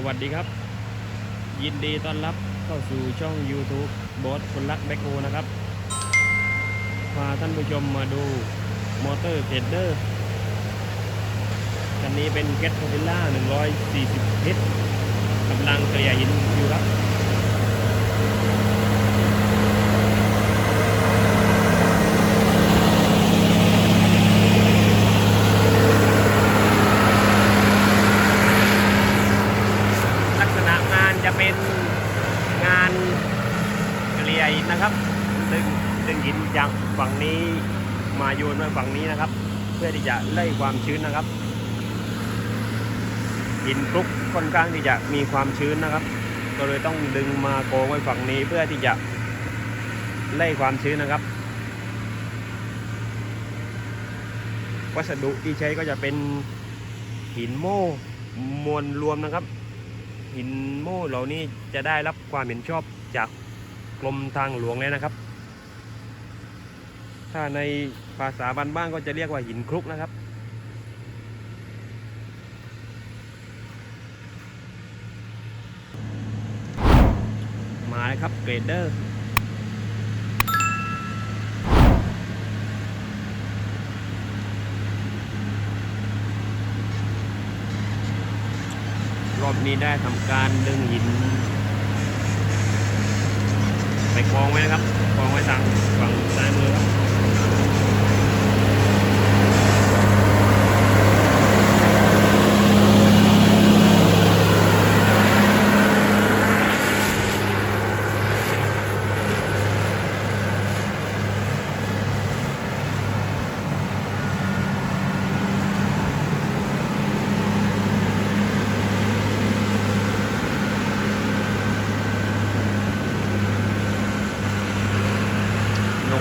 สวัสดีครับ ยินดีต้อนรับเข้าสู่ช่อง YouTube บอสคนรักแบ็คโฮนะครับ พาท่านผู้ชมมาดูมอเตอร์เทรดเดอร์คันนี้เป็นเกตโ o วิลล่า140 h กำลังเกลี่ยหินอยู่ครับ ลักษณะงานจะเป็นงานเกลี่ยหินนะครับ ดึงดึงหินจากฝั่งนี้ มาโยนมาฝั่งนี้นะครับ เพื่อที่จะไล่ความชื้นนะครับหินคลุกค่อนข้างที่จะมีความชื้นนะครับ ก็เลยต้องดึงมาโกงไว้ฝั่งนี้เพื่อที่จะไล่ความชื้นนะครับ วัสดุที่ใช้ก็จะเป็นหินโม่มวลรวมนะครับ หินโม่เหล่านี้จะได้รับความเห็นชอบจากกรมทางหลวงเลยนะครับ ถ้าในภาษาบ้านๆก็จะเรียกว่าหินคลุกนะครับ มาเลยครับเกรดเดอร์รอบนี้ได้ทำการดึงหิน ไปกองไว้นะครับกองไว้ทางฝั่งซ้ายมือครับ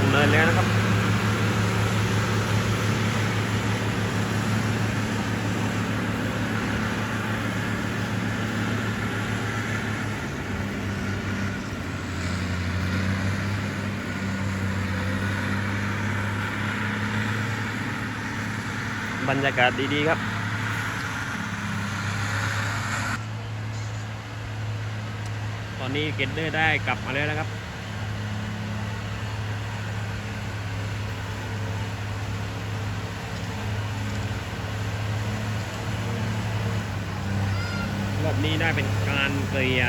งเนินแล้วนะครับบรรยากาศดีๆครับ ตอนนี้เกตเดอร์ได้กลับมาแล้วนะครับ นี้ได้เป็นการเกลีย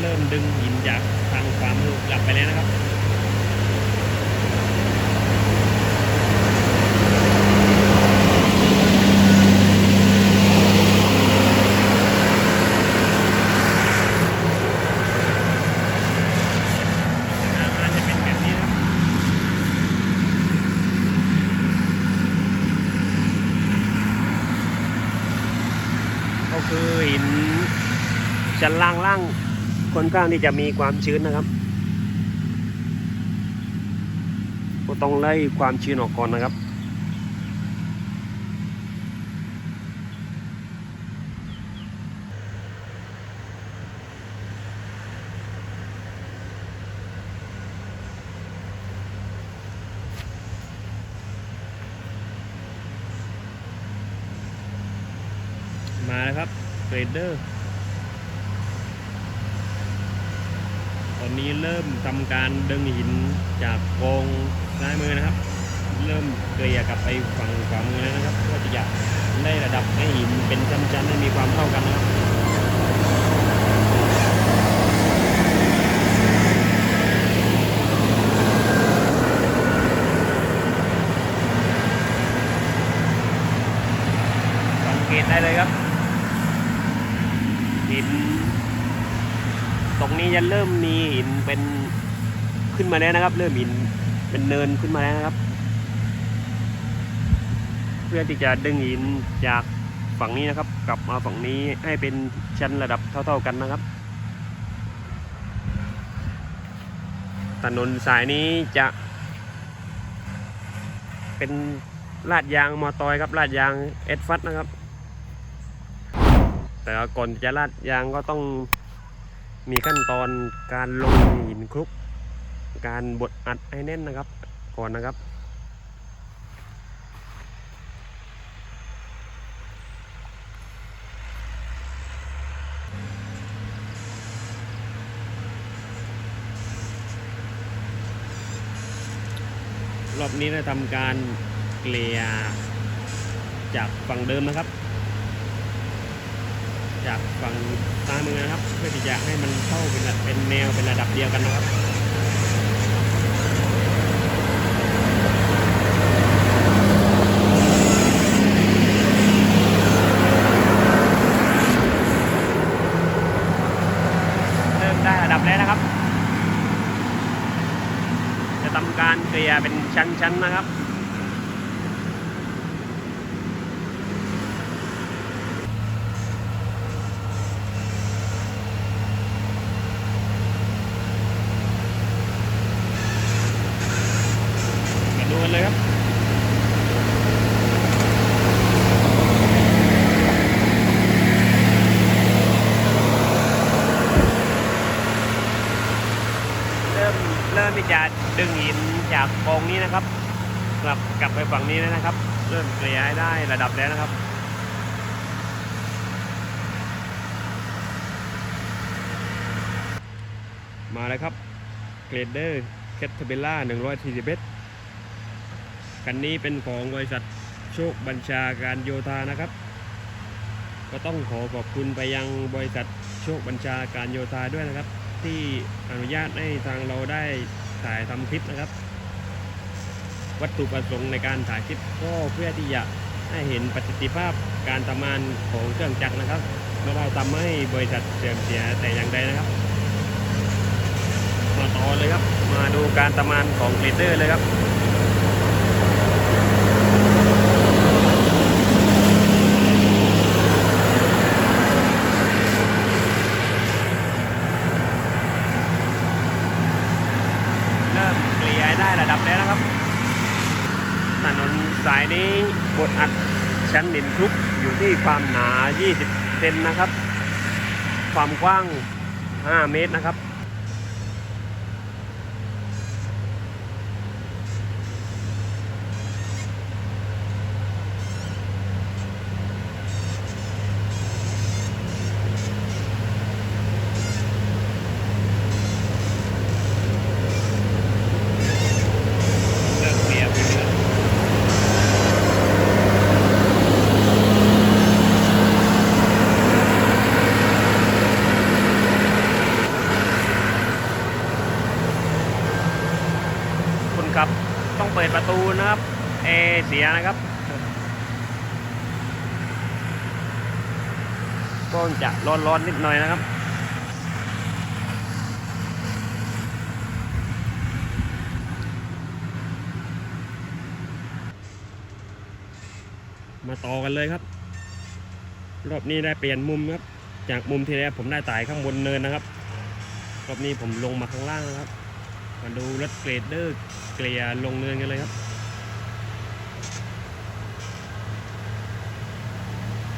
เริ่มดึงหินจากทางขวามือกลับไปแล้วนะครับ อาจจะเป็นแบบนี้นะครับ ก็ ดินชั้นล่างล่างค่อนข้างที่จะมีความชื้นนะครับก็ต้องไล่ความชื้นออกก่อนนะครับมาแล้วครับ เทรดเดอร์ ตอนนี้เริ่มทำการดึงหินจากกองซ้ายมือนะครับ เริ่มเกลี่ยกลับไปฝั่งขวามือแล้วนะครับเพื่อที่จะได้ระดับให้หินเป็นชั้นๆให้มีความเท่ากันนะครับสังเกตได้เลยครับ หิน ตรงนี้จะเริ่มมีหินเป็นขึ้นมาแล้วนะครับ เริ่มหินเป็นเนินขึ้นมาแล้วนะครับ เพื่อที่จะดึงหินจากฝั่งนี้นะครับ กลับมาฝั่งนี้ให้เป็นชั้นระดับเท่า ๆกันนะครับ ถนนสายนี้จะ เป็นลาดยางมอตอยครับลาดยางเอสฟัตนะครับ แต่ก่อนจะลาดยางก็ต้องมีขั้นตอนการลงหินคลุก การบดอัดให้แน่นนะครับ ก่อนนะครับรอบนี้เราทำการเกลี่ยจากฝั่งเดิมนะครับ จากฝั่งซ้ายมือนะครับ เพื่อที่จะให้มันเข้าเป็นระเป็นแนวเป็นระดับเดียวกันนะครับเริ่มได้ระดับแล้วนะครับ จะทำการเกลี่ยเป็นชั้นๆนะครับ มาดูกันเลยครับ เริ่มเริ่มที่ จะดึงหินจากกองนี้นะครับ กลับกลับไปฝั่งนี้แล้วนะครับ เริ่มเกลี่ยให้ได้ระดับแล้วนะครับมาเลยครับเกรดเดอร์แคทเทเบล่า141คันนี้เป็นของบริษัทโชคบัญชาการโยธานะครับ ก็ต้องขอขอบคุณไปยังบริษัทโชคบัญชาการโยธาด้วยนะครับ ที่อนุญาตให้ทางเราได้ ถ่ายทำคลิปนะครับ วัตถุประสงค์ในการถ่ายคลิปก็เพื่อที่จะให้เห็นประสิทธิภาพการทำงานของเครื่องจักรนะครับ ไม่ได้ทำให้บริษัทเสื่อมเสียแต่อย่างใดนะครับ มาต่อเลยครับ มาดูการทำงานของเกรดเดอร์เลยครับ เริ่มเกลี่ยได้ ระดับแล้วนะครับ ถนนสายนี้บดอัดชั้นดินคลุกอยู่ที่ความหนา 20 เซนนะครับ ความกว้าง 5 เมตรนะครับ เริ่มเกลี่ยไปเรื่อย ครับต้องเปิดประตูนะครับเอเสียนะครับก็จะร้อนๆนิดหน่อยนะครับมาต่อกันเลยครับ รอบนี้ได้เปลี่ยนมุมครับ จากมุมที่แล้วผมได้ตายข้างบนเนินนะครับ รอบนี้ผมลงมาข้างล่างนะครับ มาดูรถเกรดเดอร์ กลี่ยลงเนินกันเลยครับ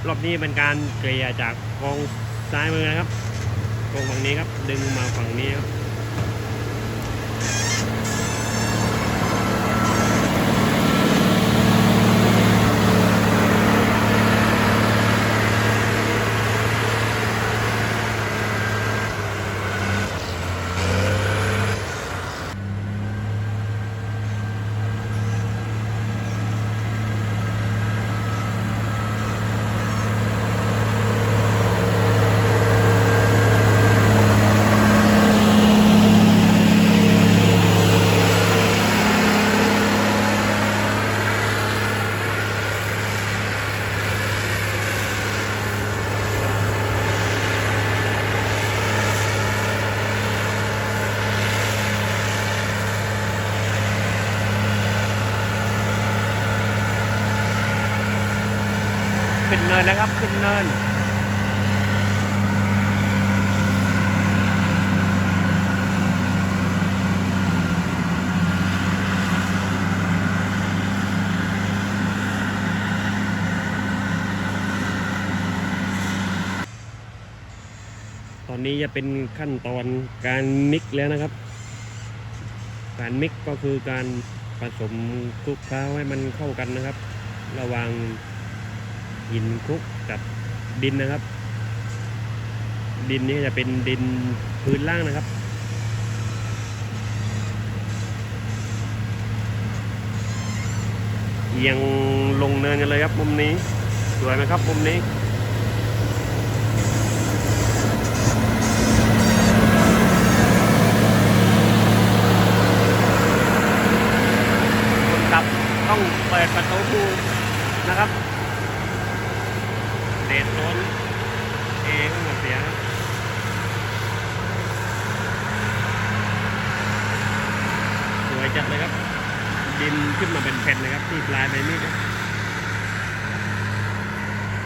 รอบนี้เป็นการเกลี่ยจากกองซ้ายมือนะครับกองฝั่งนี้ครับ ดึงมาฝั่งนี้ครับ เนินนะครับ ขึ้นเนินตอนนี้จะเป็นขั้นตอนการมิกแล้วนะครับ การมิกก็คือการผสมคลุกเคล้าให้มันเข้ากันนะครับ ระหว่าง หินคลุกกับดินนะครับ ดินนี้จะเป็นดินพื้นล่างนะครับอียงลงเนินกันเลยครับมุมนี้สวยไหมครับมุมนี้คนขับต้องเปิดประตูนะครับ เดดล้นเองหมดเสียงสวยจัดเลยครับ ดินขึ้นมาเป็นแผ่นเลยครับที่ปลายใบมีดนะ